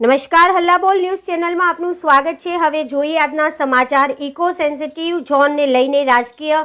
નમસ્કાર, હલ્લાબોલ ન્યૂઝ ચેનલમાં આપનું સ્વાગત છે. હવે જોઈએ આજના સમાચાર. ઇકો સેન્સિટિવ ઝોનને લઈને રાજકીય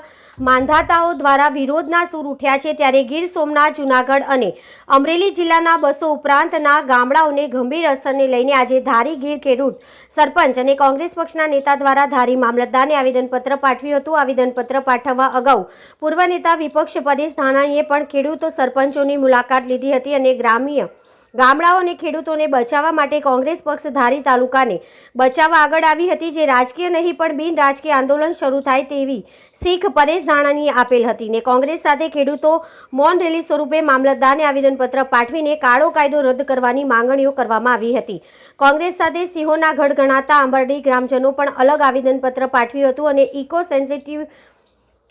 માંધાતાઓ દ્વારા વિરોધના સૂર ઉઠ્યા છે. ત્યારે ગીર સોમનાથ, જૂનાગઢ અને અમરેલી જિલ્લાના બસો ઉપરાંતના ગામડાઓને ગંભીર અસરને લઈને આજે ધારી ગીર ખેડૂત સરપંચ અને કોંગ્રેસ પક્ષના નેતા દ્વારા ધારી મામલતદારને આવેદનપત્ર પાઠવ્યું હતું. આવેદનપત્ર પાઠવવા અગાઉ પૂર્વ નેતા વિપક્ષ પરેશ ધાનાણીએ પણ ખેડૂતો સરપંચોની મુલાકાત લીધી હતી અને ગ્રામ્ય ગામડાઓ અને ખેડૂતોને બચાવવા માટે કોંગ્રેસ પક્ષ ધારી તાલુકાને બચાવવા આગળ આવી હતી, જે રાજકીય નહીં પણ બિન રાજકીય આંદોલન શરૂ થાય તેવી શીખ પરેશ ધાણાની આપેલ હતી ને કોંગ્રેસ સાથે ખેડૂતો મૌન રેલી સ્વરૂપે મામલતદારને આવેદનપત્ર પાઠવીને કાળો કાયદો રદ કરવાની માંગણીઓ કરવામાં આવી હતી. કોંગ્રેસ સાથે સિંહોના ગઢ ગણાતા આંબરડી ગ્રામજનો પણ અલગ આવેદનપત્ર પાઠવ્યું હતું અને ઇકો સેન્સિટિવ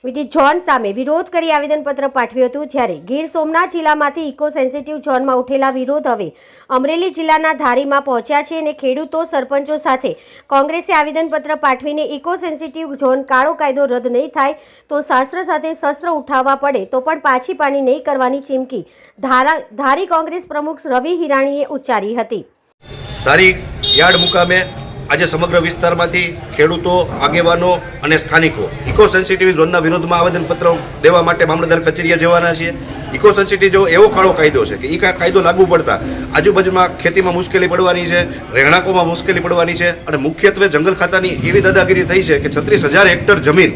વિધિ ઝોન સામે વિરોધ કરી આવેદનપત્ર પાઠવ્યું હતું. જ્યારે ગીર સોમનાથ જિલ્લામાંથી ઇકો સેન્સિટિવ ઝોનમાં ઉઠેલા વિરોધ હવે અમરેલી જિલ્લાના ધારીમાં પહોંચ્યા છે અને ખેડૂતો સરપંચો સાથે કોંગ્રેસે આવેદનપત્ર પાઠવીને ઇકો સેન્સિટિવ ઝોન કાળો કાયદો રદ નહીં થાય તો શાસ્ત્ર સાથે શસ્ત્ર ઉઠાવવા પડે તો પણ પાછી પાણી નહીં કરવાની ચીમકી ધારા, ધારી કોંગ્રેસ પ્રમુખ રવિ હિરાણીએ ઉચ્ચારી હતી. આજે સમગ્ર વિસ્તારમાંથી ખેડૂતો, આગેવાનો અને સ્થાનિકો ઇકો સેન્સિટિવ ઝોનના વિરોધમાં આવેદનપત્ર દેવા માટે મામલતદાર કચેરીએ જવાના છીએ. ઇકો સેન્સિટિવ જો એવો કાળો કાયદો છે કે એ કાયદો લાગુ પડતા આજુબાજુમાં ખેતીમાં મુશ્કેલી પડવાની છે, રહેણાંકોમાં મુશ્કેલી પડવાની છે અને મુખ્યત્વે જંગલ ખાતાની એવી દાદાગીરી થઈ છે કે છત્રીસ હજાર હેક્ટર જમીન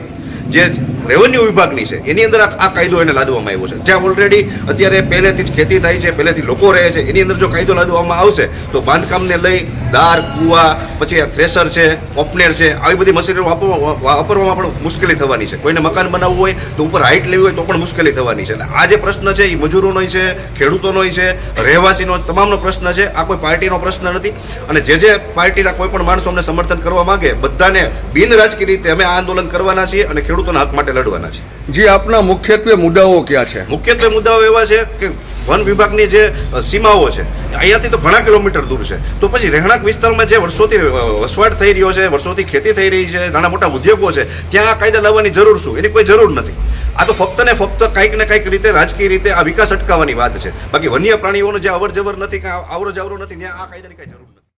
જે રેવન્યુ વિભાગની છે, એની અંદર આ કાયદો એને લાદવામાં આવ્યો છે. જ્યાં ઓલરેડી અત્યારે પહેલેથી જ ખેતી થાય છે, પહેલેથી લોકો રહે છે, એની અંદર જો કાયદો લાદવામાં આવશે, તો બાંધકામને લઈ દાર કુવા પછી આ થ્રેસર છે ઓપનેર છે આવી બધી મશીનરી વાપરવા- વાપરવામાં પણ મુશ્કેલી થવાની છે. કોઈને મકાન બનાવવું હોય તો ઉપર હાઇટ લેવી હોય તો પણ મુશ્કેલી થવાની છે. એટલે આ જે પ્રશ્ન છે એ મજૂરોનો છે ખેડૂતોનો છે રહેવાસીનો તમામનો પ્રશ્ન છે. આ કોઈ પાર્ટીનો પ્રશ્ન નથી. અને જે જે પાર્ટીના કોઈ પણ માણસો અમને સમર્થન કરવા માંગે બધાને બિન રાજકીય રીતે અમે આ આંદોલન કરવાના છીએ અને ખેડૂતોના હક માટે લડવાના છીએ. જે આપના મુખ્યત્વે મુદ્દાઓ ક્યાં છે? મુખ્યત્વે મુદ્દાઓ એવા છે કે વન વિભાગની જે સીમાઓ છે, અહીંયાથી તો ઘણા કિલોમીટર દૂર છે. તો પછી રહેણાંક વિસ્તારમાં જે વર્ષોથી વસવાટ થઈ રહ્યો છે, વર્ષોથી ખેતી થઈ રહી છે, નાના મોટા ઉદ્યોગો છે, ત્યાં આ કાયદા લાવવાની જરૂર શું? એની કોઈ જરૂર નથી. આ તો ફક્ત ને ફક્ત કંઈક ને કંઈક રીતે, રાજકીય રીતે આ વિકાસ અટકાવવાની વાત છે. બાકી વન્ય પ્રાણીઓનો જે અવર જવર નથી, કાંઈ આવરો જાવરો નથી, ત્યાં આ કાયદાની કાંઈ જરૂર નથી.